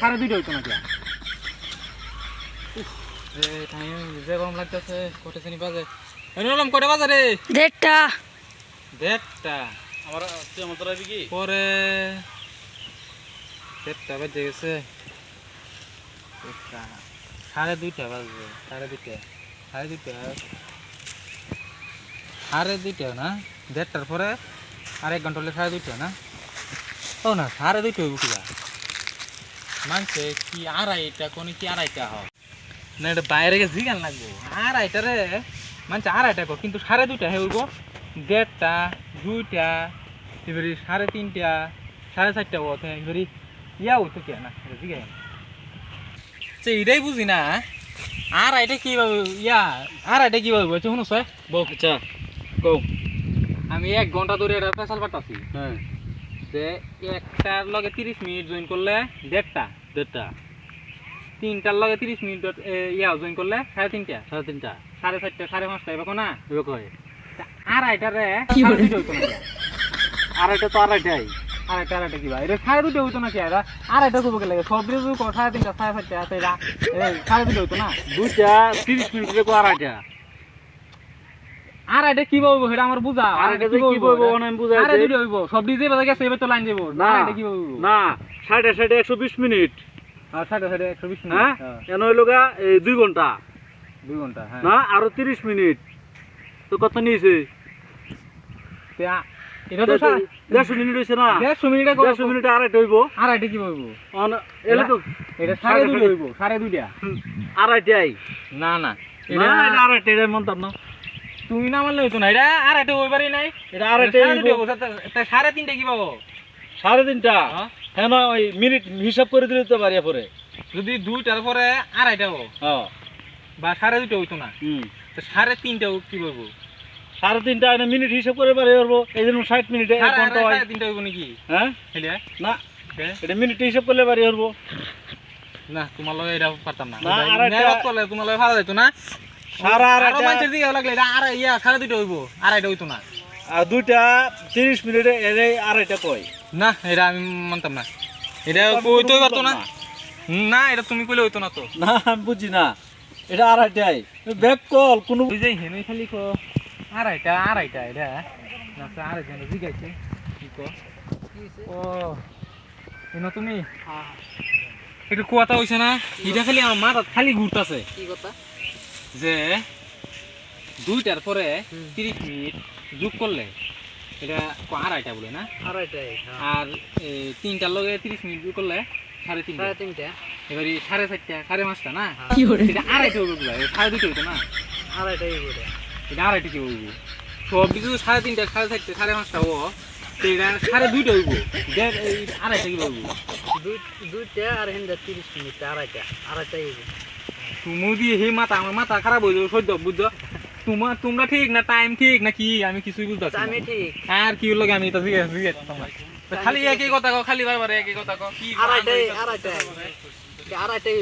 সাড়ে দুইটা হইতো যে গরম লাগতেছে কটা শ্রেণি বাজে এনলাম কটা বাজে রে দেড়টা। দেড়টা? আমার তুই আমার তোরা কি পরে দেড়টা বাজে গেছে। সাড়ে দুইটা বাজবে সাড়ে দুইটা। সাড়ে দুইটা। সাড়ে দুইটা না? দেড়টার পরে আর এক ঘণ্টা হলে সাড়ে দুইটা না? ও না সাড়ে দুইটা হইব কিবা? মানছে কি আড়াইটা কোন কি আড়াইটা হয় না এটা বাইরে গেছে জিগান লাগবো। আড়াইটা রে মানছে আড়াইটা কো কিন্তু সাড়ে দুইটা হে হইব দেড়টা দুইটা এবারে সাড়ে তিনটা সাড়ে চারটা ওতে এবারে ইয়া হইতো কে না এটা জিগাই সে এটাই বুঝি না। আড়াইটা কীভাবে ইয়া আড়াইটা কীভাবে বলছে শুনো স্যার বউ আচ্ছা কও। আমি এক ঘণ্টা ধরে এটা ফেসাল পাঠাচ্ছি হ্যাঁ। যে একটার লগে তিরিশ মিনিট জয়েন করলে দেড়টা। দেড়টা। তিনটার লগে তিরিশ মিনিট ইয়া জয়েন করলে সাড়ে তিনটা। সাড়ে তিনটা। সাড়ে চারটা সাড়ে পাঁচটা এবার না? এবার কয় আড়াইটারে আড়াইটা তো আড়াইটাই। আড়াইটা আড়াইটা কি ভাই? এটা সাড়ে দুটো হইতো না কি এটা আড়াইটা করব লাগে সব সাড়ে তিনটা সাড়ে চারটা সাড়ে দুটো হইতো না দুইটা তিরিশ মিনিট রেখো আড়াইটা আড়াইটা কি বলব সেটা আমার বুঝা। আড়াইটা যে কি বলব আমি বুঝাই আড়াই দিই। দুটো সব ডিজে বাজা গেছে এবার তো লাইন যাব না আড়াইটা কি বলব? না সাড়ে সাড়ে একশো বিশ মিনিট। আর সাড়ে সাড়ে একশো বিশ হ্যাঁ মিনিট হ্যাঁ, এন হইল গা? এই দুই ঘণ্টা। দুই ঘণ্টা হ্যাঁ। না আরও তিরিশ মিনিট। তো কত নিয়েছে? এটা তো সাড়ে- দেড়শো মিনিট হয়েছে না? দেড়শো মিনিটে দেড়শো মিনিট আড়াইটা হইব? আড়াইটা কি বলব? অন- এলে তো এটা সাড়ে সাড়ে দুটো সাড়ে- হইব সাড়ে না না। না এটা এটা আড়াইটা এটা মনতাম না। তুমি না মানলে হইতো না। এটা নাই। এটা সাড়ে হইব। দুটো হইবো, তা- তা সাড়ে তিনটা কি পাবো? সাড়ে তিনটা? হ্যাঁ? হ্যাঁ না ওই মিনিট হিসাব করে দিলে তো পারি পরে যদি দুইটার পরে আড়াইটা হব হ্যাঁ। বা সাড়ে দুটো হইতো না? তো সাড়ে তিনটা কি বলব সাড়ে তিনটা মিনিট হিসাব করে পারি পারব এই জন্য ষাট মিনিটে এক ঘণ্টা হয়। তিনটা হইব নাকি? হ্যাঁ? না? এটা মিনিট হিসাব করলে পারি পারব না তোমার লগে এটা পারতাম না। এটা তোমার লগে ভালো না। সাড়ে আরও আড়াইটা মানুষের দিকে লাগলে এটা আড়াই ইয়া সাড়ে দুটো হইব। আড়াইটা হইতো না। আর দুইটা তিরিশ মিনিটে এনে আড়াইটা কয়। না এটা আমি মানতাম না। এটা আমি পারতো না। না এটা তুমি কইলে হইতো না তো। না আমি বুঝি না। এটা আড়াইটাই ব্যাক কল কোনো হেনে খালি কো আড়াইটা আড়াইটা এটা। না আড়াইটা জিগাইছে। কি কো? ও এনো তুমি? একটু কুয়াতা হইছে না? এটা খালি আমার মাথা খালি ঘুরতাছে। কি কথা? যে দুইটার পরে তিরিশ মিনিট যোগ করলে এটা আড়াইটা বলে না? আড়াইটাই আর এ, তিনটার লগে তিরিশ মিনিট যোগ করলে সাড়ে তিনটা। সাড়ে তিনটা। এবারে সাড়ে চারটা সাড়ে পাঁচটা না? এটা আড়াইটা হবে সাড়ে দুটো হইতো না? আড়াইটাই করে এটা আড়াইটা কি হইব? সব কিছু সাড়ে তিনটা সাড়ে চারটে সাড়ে পাঁচটা এটা সাড়ে দুইটা হইব। দেড় এই আড়াইটা কি হইব? দুইটা আর হিন্দা তিরিশ মিনিট আড়াইটা আড়াইটাই তুমি দিয়ে হে মাথা আমার মাথা খারাপ হয়ে যাবে সহ্য বুঝছ? তোমার তোমরা ঠিক না টাইম ঠিক না কি আমি কিছুই বুঝতে পারছি আমি ঠিক। আর কি হলো আমি তো ঠিক আছে খালি একই কথা কও খালি বারবার একই কথা কও কি আড়াইটাই আড়াইটাই আড়াইটাই